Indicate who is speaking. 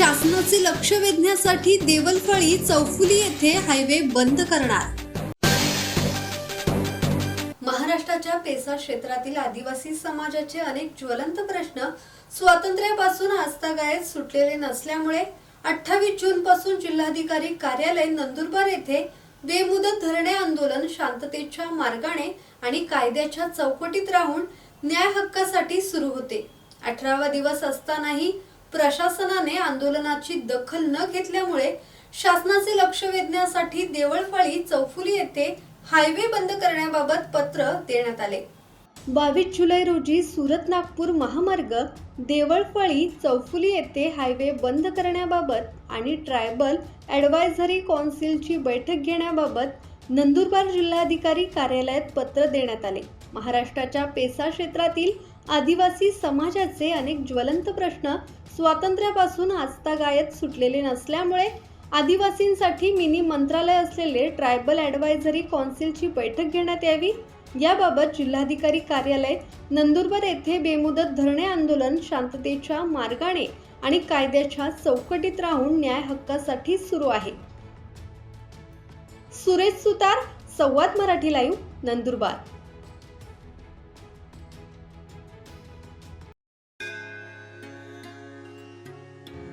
Speaker 1: शासनाचे लक्ष वेधण्यासाठी देवलफळी चौफुली येथे हायवे बंद करणार. महाराष्ट्राच्या पेसा क्षेत्रातील आदिवासी समाजाचे अनेक ज्वलंत प्रश्न स्वातंत्र्यापासून आजतागायत सुटलेले नसल्यामुळे अठ्ठावीस जून पासून जिल्हाधिकारी कार्यालय नंदुरबार येथे बेमुदत धरणे आंदोलन शांततेच्या मार्गाने आणि कायद्याच्या चौकटीत राहून न्याय हक्कासाठी सुरू होते. अठरावा दिवस असतानाही प्रशासनाने आंदोलनाची दखल न घेतल्यामुळे शासनाचे लक्ष वेधण्यासाठी देवळफाळी चौफुली येथे हायवे बंद करण्याबाबत पत्र देण्यात आले. बावीस जुलै रोजी सुरत नागपूर महामार्ग देवळफळी चौफुली येथे हायवे बंद करण्याबाबत आणि ट्रायबल ॲडवायझरी कौन्सिलची बैठक घेण्याबाबत नंदुरबार जिल्हाधिकारी कार्यालयात पत्र देण्यात आले. महाराष्ट्राच्या पेसा क्षेत्रातील आदिवासी समाजाचे अनेक ज्वलंत प्रश्न स्वातंत्र्यापासून आजतागायत सुटलेले नसल्यामुळे आदिवासींसाठी मिनी मंत्रालय असलेले ट्रायबल ॲडवायझरी कौन्सिलची बैठक घेण्यात यावी. याबाबत जिल्हाधिकारी कार्यालय नंदुरबार येथे बेमुदत धरणे आंदोलन शांततेच्या मार्गाने आणि कायद्याच्या चौकटीत राहून न्याय हक्कासाठी सुरू आहे. सुरेश सुतार संवाद मराठी लाईव्ह नंदुरबार.